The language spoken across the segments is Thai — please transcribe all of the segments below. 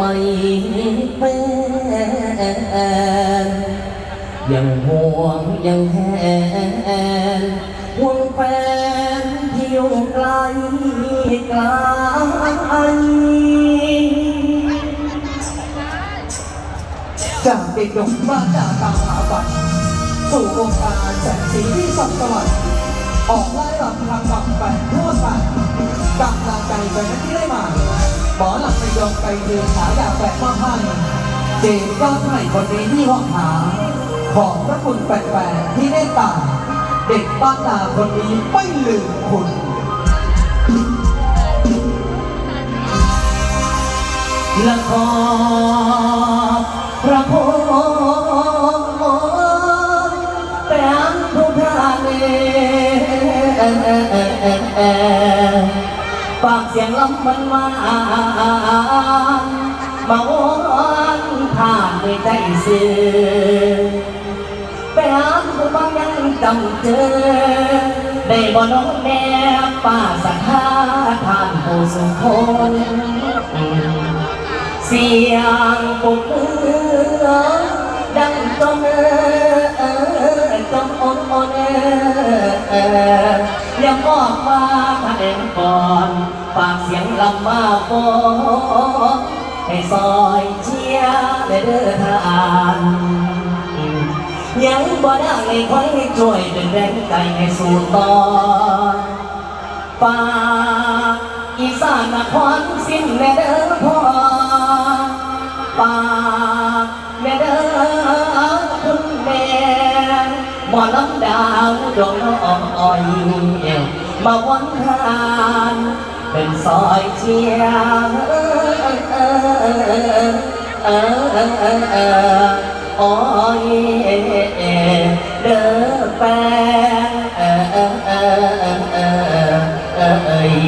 ไม่เป็นยังห่วงยังแหนห่วงแฟนที่อยู่ไกลไกลจากเด็กหนุ่มมาจากตามหาฝันสู่วงการแสงสีที่ส่องสว่างออกไล่รำทางกลับแฟนทั่วไปกำลังใจแฟนที่ได้มา หมอหลับในดวงไปเดือนฉายากแฝดมอให้เจนก็ใหม่คนนี้ที่ห้องหา ของพระคุณแปลกๆที่เมตตาเด็กบ้านนาคนนี้ไม่ลืมคุณละขอบพระคุณเป็นผู้พระเนฝาก เสียงลำมันวานมาวนผ่านด้วยใจซื่อไปหาผู้บ้างยังจำเจอ ได้บ่น้องแม่ป้าสัทธาทานผู้สุขคนเสียงปรบมือดังจนเอ อนอ่อนอ่อเออย่าบอกว่าท่านเองก่อนฝากเสียงลำมาบอกให้ซอยเชียร์และเด้อทานยังบ่ได้ให้คอยช่วยเป็นแรงใจให้สู้ต่อฝากอีสานนครสิ้นแม่เด้อพ่อ อยมาวันทานเป็นซอยเชียร์เออเออเออเออเออโอ้ยเด้อแฟนเออเออเออเออเออเอย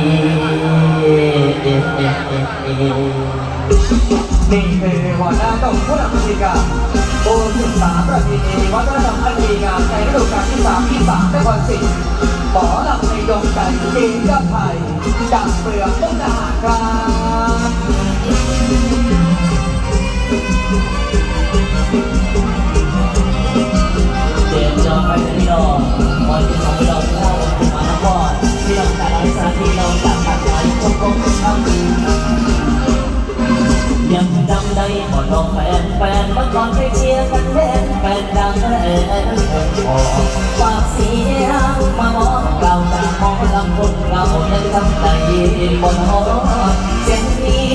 นี่คือหัวหน้าต้องผู้นำบริการโอศึกษาประเพณีวัฒนธรรมอันดีงามในฤดูกาลที่สามที่สามนครศรีหมอลำในดงใจเองกับไทยจากเปลือกมุกดาหารครับ โอ้ฝากเสียงมาบอกเราจากมองลำคนเรายังจำได้บนหอเสียงนี้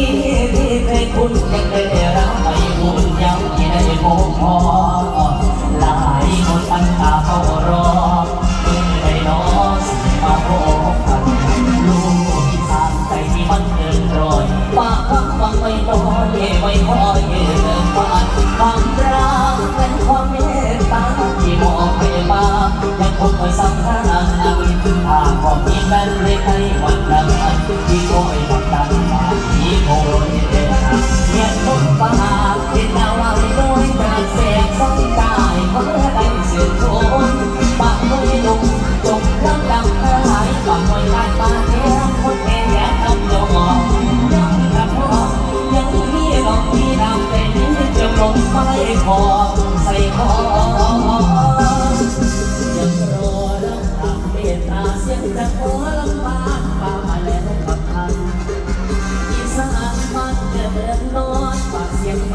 ที่เคยคุ้นยังได้รับไปบุญยังที่ได้พบพอหลายคนตั้งตาเฝ้ารอเพิ่งได้นอสิมาพบกันลูกอีสานใจที่มันเกินรอยปากคำฟังไม่น้อยไม่คอยเกินฝันความ ขอบที่แม่นลยให้วันนั้นที่คอยบักดันมาที่คอยเดินเงียบทุกฟ้าเห็นดาวลอยลอยจากเสียงสองกายเมื่อได้เสียงโชนปากมวยลุกจบลำดับหายปากมวยลายมาเทียมคนเองแย่ทำโยอมยังกับพ่อยังมีดอกที่ดำเป็นจะลงไปคอใส่คอ มันเดินนอนฝากเสีย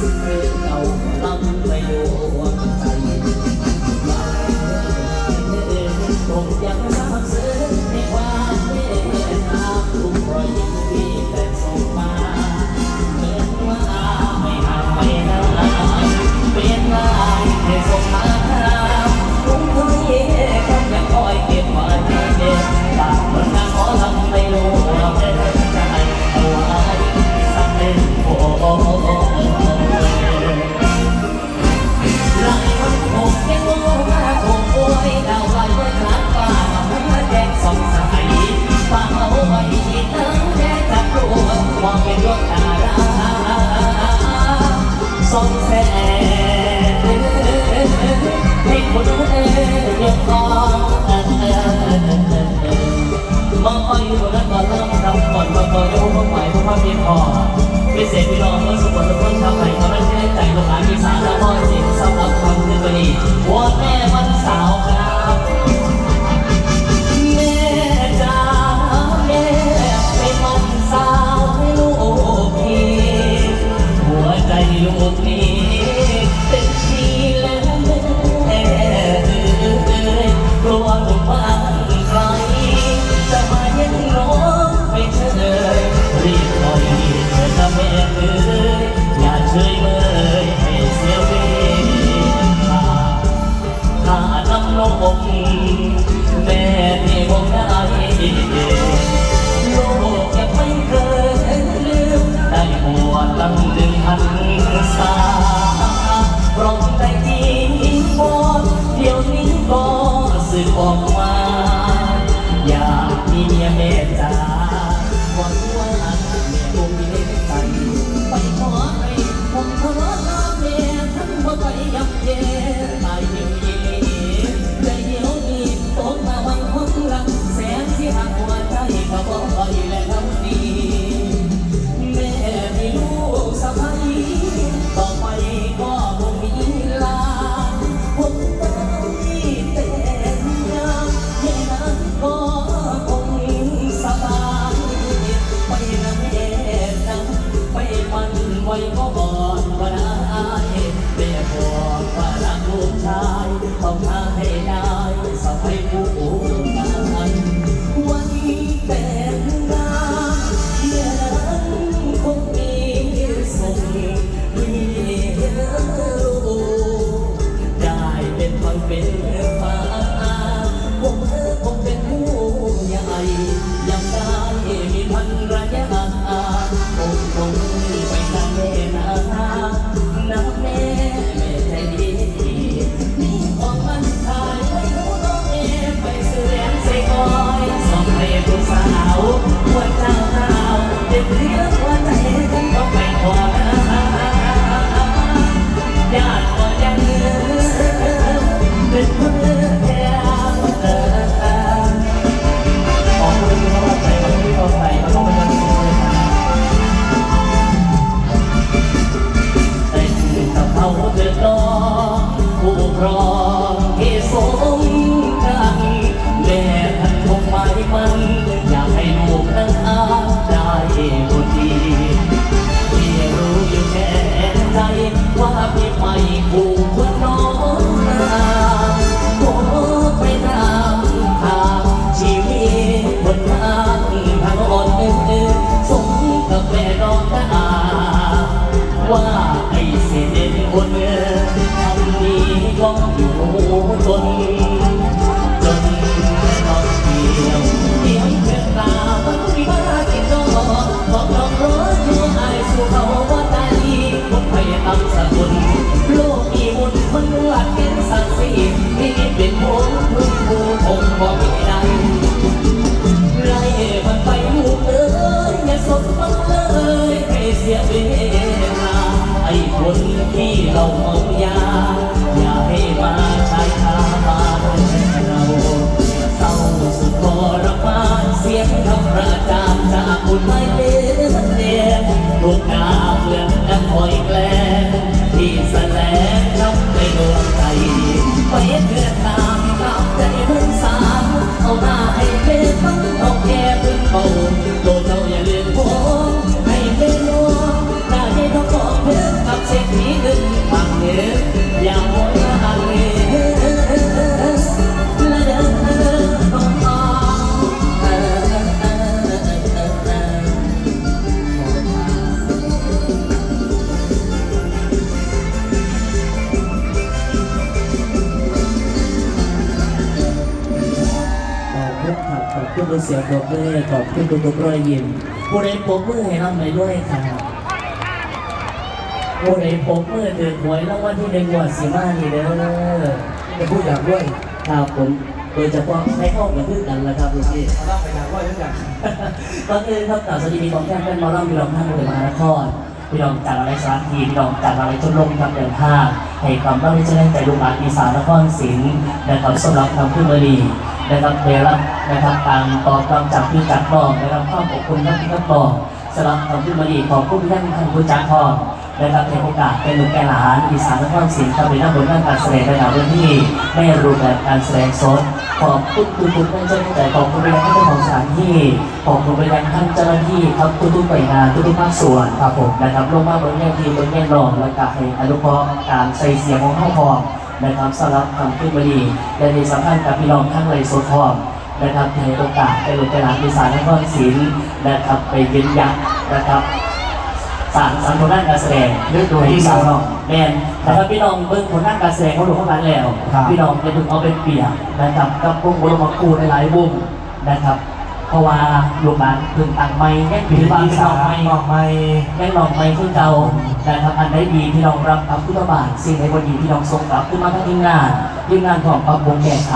เรื่องเก่า visit. เมียแม่จ๋า ที่เร ครับขอบคุณทุกเสียงปรบมือขอบคุณทุกๆรอยยิ้มผู้ใดปรบมือให้เราไปด้วยครับผู้ใดปรบมือถือหวยรางวัลที่หนึ่งงวดสิมานี่เด้อจะพูดอย่างด้วยครับผมโดยเฉพาะให้เข้ากับพึ่งกันแล้วครับลูกพี่เราไปอย่างด้วยด้วยกันตอนนี้ครับกล่าวสวัสดีของแท่นเป็นหมอลำพี่รองท่านผู้มหานครพี่รองจากอะไรสารทีพี่รองจากอะไรชมรมทำเดินทางให้ความร่ำให้เจริญใจลูกหลานอีสานนครศรีนะครับสำหรับทำขึ้นมาดี นะครับเดรับนะครับการตอบรับจากพี่จักรทองนะครับข้ามขอบคุณท่านพี่จักรทองสำหรับทำขึ้นมาดีขอบคุณท่านท่านผู้จักรทองนะครับในโอกาสเป็นลูกแก่หลานอีสานนครศรีครับในหน้าบนด้านการแสดงระดับพื้นที่ไม่รูปแบบการแสดงสดขอบคุณทุกทุกท่านเจ้าหน้าที่ขอบคุณไปยังท่านเจ้าของสถานที่ขอบคุณไปยังท่านเจ้าหน้าที่ครับทุกๆหน่วยงานทุกๆภาคส่วนครับผมนะครับลงมาบนแง่ทีบนแง่รองและก็ให้อนุเคราะห์การใส่เสียงของข้าพอง นะครับสำหรับคำขึ้นมาดีและในสำคัญกับพี่น้องทั้งไรโซทองนะครับในโอกาสไปลงไปหลานอีสานนครศรีนะครับไปเย็นยักษ์นะครับสารสันผลงานการแสดงเรื่องโดยที่สาวน้องแมนนะครับพี่น้องเบิ่งผลงานการแสดงเขาดูเข้ามาแล้ว พี่น้องจะถึงเอาเป็นเปียกนะครับกับวงบรมครูในหลายวงนะครับ เพราะว่าลูกหลานเพิ่งตั้งไม่ยังถือว่าเป็นน้องไม่ออกไม่ยังน้องไม่คือเก่าแต่ทำอันได้ดีที่น้องรับกับพุทธบาทสิ่งใดบ่ดีที่น้องทรงกลับขึ้นมาทั้งทีมงานทีมงานของปรับปรุงแก้ไข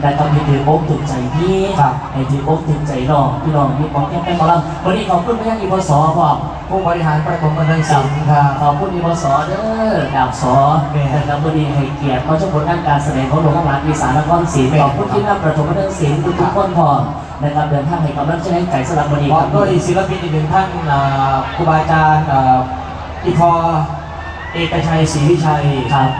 และต้องมีถืออกถึงใจพี่ครับให้ถืออกถึงใจน้องพี่น้องมีของแก้แก้มาแล้ววันนี้ขอบคุณพยังอีพศพ่อผู้บริหารประถมบันเทิงศิลป์ครับขอบคุณอีพศเด้อดาบสอแม่นะครับวันนี้ให้เกียรติมาชมผลงานการแสดงของหลวงพ่อหลานอีสานนครศรีแม่ขอบคุณที่นำประถมบันเทิงศิลป์ทุกๆคนพอ นะครับเดินทางให้กำลังใจให้ไก่สลับวันนี้พร้อคมรับด้วยศิลปินอีกหนึ่งท่านอ่าครูบาอาจารย์อ่าอีพอเอกชัยศรีวิชัย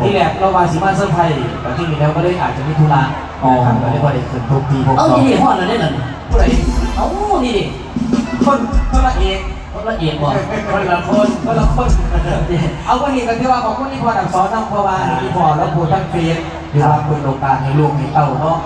ที่แรกเราวาสีมาเซอร์ไพรส์แต่ที่มีแล้วก็ได้อาจจะมีธุระอ๋อนะครับก็เลยว่าได้ขึ้นทุกทีพวกเอ้าเรานี่ดิพ่อเราได้เหนึ่งผู้ใดเอ้านี่ดิคนคนละเอกคนละเอียดบ่คนละคนคนละคน เอาวันนี้กันที่ว่าของคนที่พอดับซ้อนน้องเพราะว่าอีพอแล้วพูดทั้งเฟซหรือว่าเปิดโอกาให้ลูกให้เต้าเนาะ